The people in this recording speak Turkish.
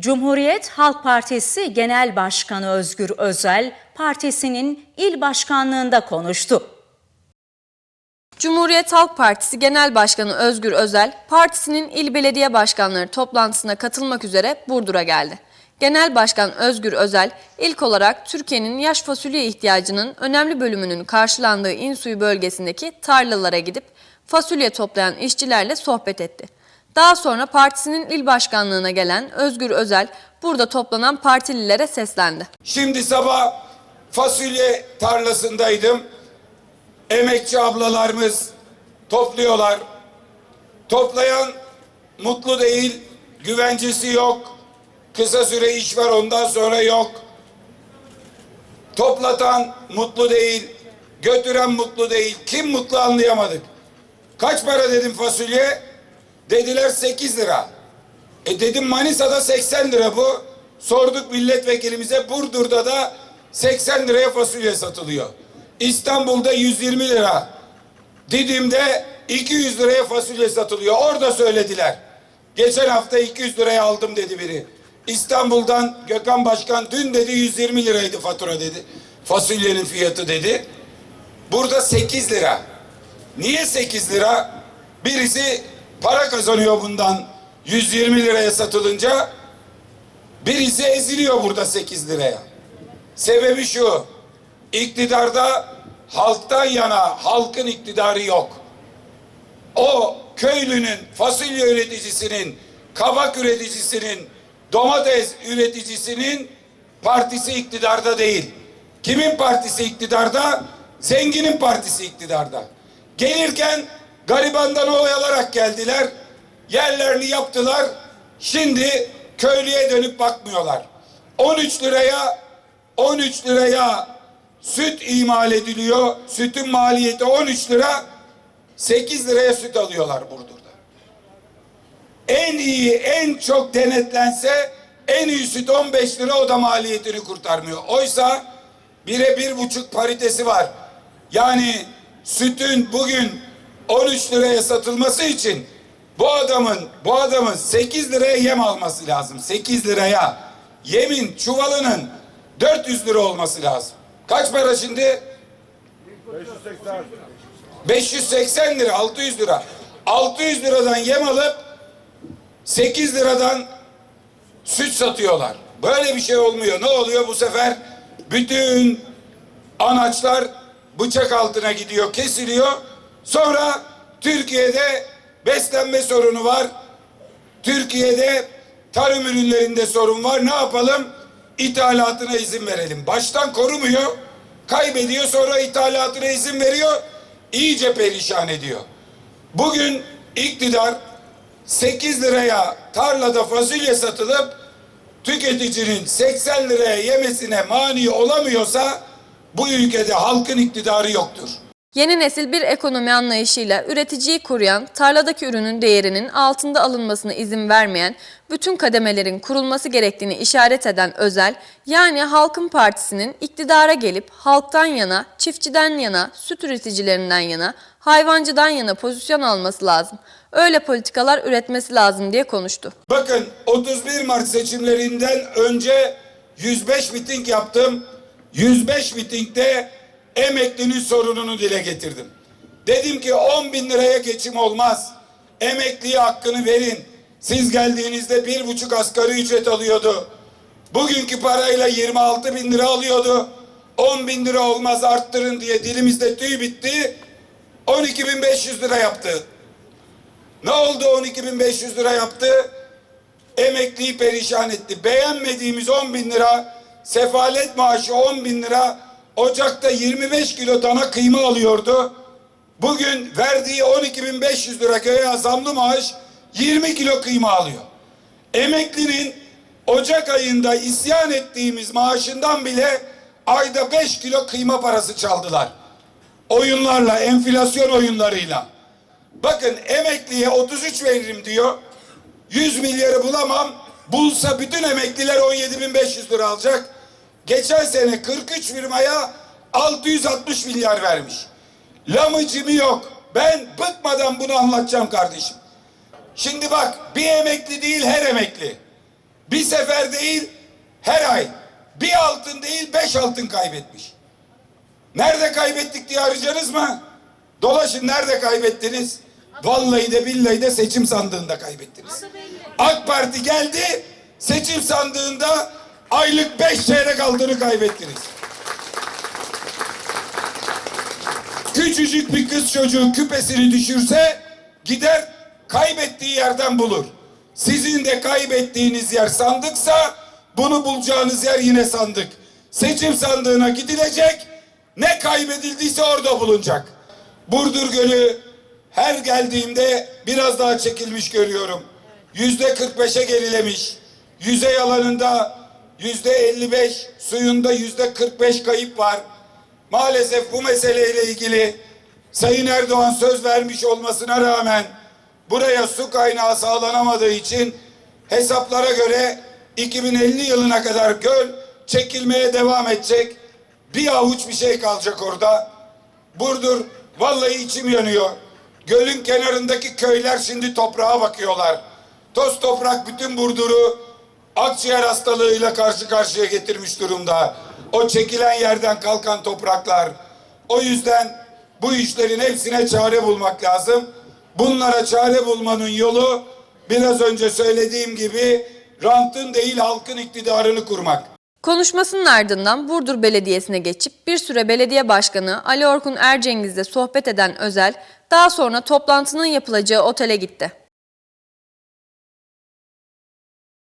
Cumhuriyet Halk Partisi Genel Başkanı Özgür Özel, partisinin il başkanlığında konuştu. Cumhuriyet Halk Partisi Genel Başkanı Özgür Özel, partisinin il belediye başkanları toplantısına katılmak üzere Burdur'a geldi. Genel Başkan Özgür Özel, ilk olarak Türkiye'nin yaş fasulye ihtiyacının önemli bölümünün karşılandığı İnsuyu bölgesindeki tarlalara gidip fasulye toplayan işçilerle sohbet etti. Daha sonra partisinin il başkanlığına gelen Özgür Özel, burada toplanan partililere seslendi. Şimdi sabah fasulye tarlasındaydım. Emekçi ablalarımız topluyorlar. Toplayan mutlu değil, güvencesi yok. Kısa süre iş var ondan sonra yok. Toplatan mutlu değil, götüren mutlu değil. Kim mutlu anlayamadık. Kaç para dedim fasulye? Dediler 8 lira. E dedim Manisa'da 80 lira bu. Sorduk milletvekilimize Burdur'da da 80 liraya fasulye satılıyor. İstanbul'da 120 lira. Didim'de 200 liraya fasulye satılıyor. Orada söylediler. Geçen hafta 200 liraya aldım dedi biri. İstanbul'dan Gökhan Başkan dün dedi 120 liraydı fatura dedi. Fasulyenin fiyatı dedi. Burada 8 lira. Niye 8 lira? Birisi para kazanıyor bundan 120 liraya satılınca birisi eziliyor burada 8 liraya. Sebebi şu. iktidarda halktan yana halkın iktidarı yok. O köylünün, fasulye üreticisinin, kabak üreticisinin, domates üreticisinin partisi iktidarda değil. Kimin partisi iktidarda? Zenginin partisi iktidarda. Gelirken garibandan oyalarak geldiler. Yerlerini yaptılar. Şimdi köylüye dönüp bakmıyorlar. 13 liraya 13 liraya süt imal ediliyor. Sütün maliyeti 13 lira. 8 liraya süt alıyorlar Burdur'da. En iyi, en çok denetlense en iyi süt 15 lira o da maliyetini kurtarmıyor. Oysa bire bir buçuk paritesi var. Yani sütün bugün 13 liraya satılması için bu adamın bu adamın 8 liraya yem alması lazım. 8 liraya yemin çuvalının 400 lira olması lazım. Kaç para şimdi? 580 lira, 600 lira. 600 liradan yem alıp 8 liradan süt satıyorlar. Böyle bir şey olmuyor. Ne oluyor bu sefer? Bütün anaçlar bıçak altına gidiyor, kesiliyor. Sonra Türkiye'de beslenme sorunu var. Türkiye'de tarım ürünlerinde sorun var. Ne yapalım? İthalatına izin verelim. Baştan korumuyor, kaybediyor sonra ithalatına izin veriyor. iyice perişan ediyor. Bugün iktidar 8 liraya tarlada fasulye satılıp tüketicinin 80 liraya yemesine mani olamıyorsa bu ülkede halkın iktidarı yoktur. Yeni nesil bir ekonomi anlayışıyla üreticiyi koruyan, tarladaki ürünün değerinin altında alınmasına izin vermeyen, bütün kademelerin kurulması gerektiğini işaret eden Özel, yani Halkın Partisi'nin iktidara gelip halktan yana, çiftçiden yana, süt üreticilerinden yana, hayvancıdan yana pozisyon alması lazım. Öyle politikalar üretmesi lazım diye konuştu. Bakın 31 Mart seçimlerinden önce 105 miting yaptım. 105 mitingde emeklinin sorununu dile getirdim. Dedim ki 10 bin liraya geçim olmaz. Emekliye hakkını verin. Siz geldiğinizde bir buçuk asgari ücret alıyordu. Bugünkü parayla 26 bin lira alıyordu. 10 bin lira olmaz arttırın diye dilimizde tüy bitti. 12.500 lira yaptı. Ne oldu 12.500 lira yaptı? Emekliyi perişan etti. Beğenmediğimiz 10 bin lira, sefalet maaşı 10 bin lira, Ocak'ta 25 kilo dana kıyma alıyordu. Bugün verdiği 12.500 lira göğe zamlı maaş 20 kilo kıyma alıyor. Emeklinin Ocak ayında isyan ettiğimiz maaşından bile ayda 5 kilo kıyma parası çaldılar. Oyunlarla, enflasyon oyunlarıyla. Bakın emekliye 33 veririm diyor. 100 milyarı bulamam. Bulsa bütün emekliler 17.500 lira alacak. Geçen sene 43 firmaya 660 milyar vermiş. Lamıcımı yok. Ben bıkmadan bunu anlatacağım kardeşim. Şimdi bak bir emekli değil her emekli. Bir sefer değil her ay bir altın değil beş altın kaybetmiş. Nerede kaybettik diye arayacaksınız mı? Dolaşın nerede kaybettiniz? Vallahi de billahi de seçim sandığında kaybettiniz. AK Parti geldi seçim sandığında aylık beş çeyrek aldığını kaybettiniz. Küçücük bir kız çocuğu küpesini düşürse gider kaybettiği yerden bulur. Sizin de kaybettiğiniz yer sandıksa bunu bulacağınız yer yine sandık. Seçim sandığına gidilecek ne kaybedildiyse orada bulunacak. Burdur Gölü her geldiğimde biraz daha çekilmiş görüyorum. Yüzde 45'e gerilemiş. Yüzey alanında yüzde 55, suyunda yüzde 45 kayıp var. Maalesef bu meseleyle ilgili Sayın Erdoğan söz vermiş olmasına rağmen buraya su kaynağı sağlanamadığı için hesaplara göre 2050 yılına kadar göl çekilmeye devam edecek. Bir avuç bir şey kalacak orada. Burdur vallahi içim yanıyor. Gölün kenarındaki köyler şimdi toprağa bakıyorlar. Toz toprak bütün Burdur'u akciğer hastalığıyla karşı karşıya getirmiş durumda. O çekilen yerden kalkan topraklar. O yüzden bu işlerin hepsine çare bulmak lazım. Bunlara çare bulmanın yolu biraz önce söylediğim gibi rantın değil halkın iktidarını kurmak. Konuşmasının ardından Burdur Belediyesi'ne geçip bir süre belediye başkanı Ali Orkun Ercengiz'le sohbet eden Özel, daha sonra toplantının yapılacağı otele gitti.